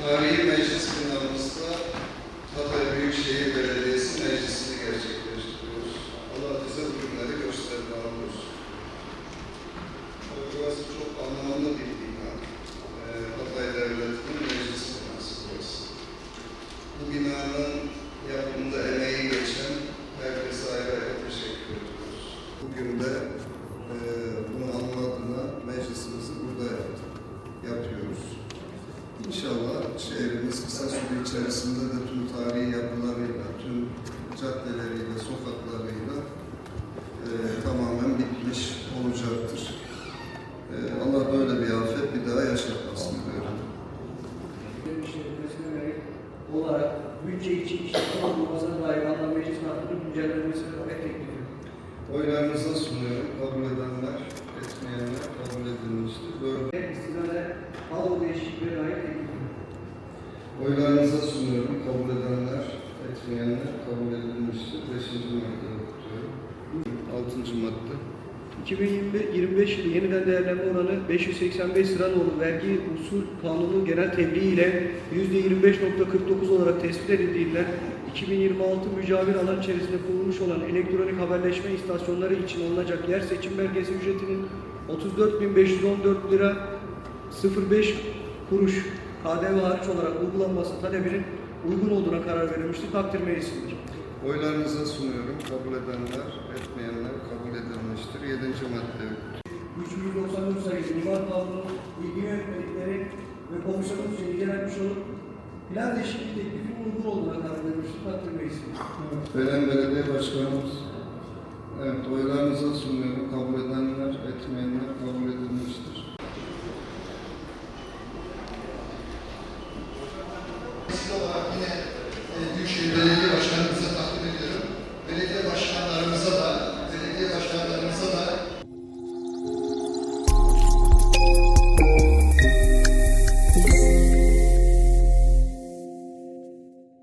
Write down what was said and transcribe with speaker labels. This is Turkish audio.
Speaker 1: Tarihi meclis binamızda Hatay Büyükşehir Belediyesi meclisini gerçekleştiriyoruz. Allah bize bu günleri gösterdi alıyoruz. Burası çok anlamlı bir bina. Hatay Devleti'nin meclis binası burası. Bu binanın yapımında emeği geçen herkese ayrı ayrı teşekkür ediyoruz. Bugün de içerisinde de tüm tarihi yapılarıyla, tüm caddeleriyle, sokaklarıyla e, tamamen bitmiş olacaktır. E, Allah böyle bir afet bir daha yaşatmasın diyorum.
Speaker 2: olarak bütçe için işletme olmasına dair anlam meclis kartının güncellenmesine ve teklifi.
Speaker 1: Oylarınıza sunuyorum. Kabul edenler, etmeyenler kabul edilmiştir. Böyle
Speaker 2: Ve istinade kadro değişikliğine dair teklifi.
Speaker 1: oylarınıza sunuyorum. Kabul edenler, etmeyenler kabul edilmiştir. Beşinci maddeyi okutuyorum. Altıncı madde.
Speaker 2: 2025 yılı yeniden değerlenme oranı 585 Sıranoğlu vergi usul kanunu genel tebliğ ile %25.49 olarak tespit edildiğinden 2026 mücavir alan içerisinde kurulmuş olan elektronik haberleşme istasyonları için alınacak yer seçim belgesi ücretinin 34.514 lira 05 kuruş KDV hariç olarak uygulanması talebinin uygun olduğuna karar verilmiştir. Takdir meclisindir.
Speaker 1: Oylarınıza sunuyorum. Kabul edenler, etmeyenler kabul edilmiştir. Yedinci madde.
Speaker 2: 394 sayılı İmar Kanunu ilgi yönetmelikleri ve komisyonun incelenmiş olup plan değişikliği teklifinin uygun olduğuna karar verilmiştir. Takdir meclisindir.
Speaker 1: Veren Belediye Başkanımız. Evet, oylarınıza sunuyorum. Kabul edenler, etmeyenler kabul edilmiştir. Size Şimdi dedi ki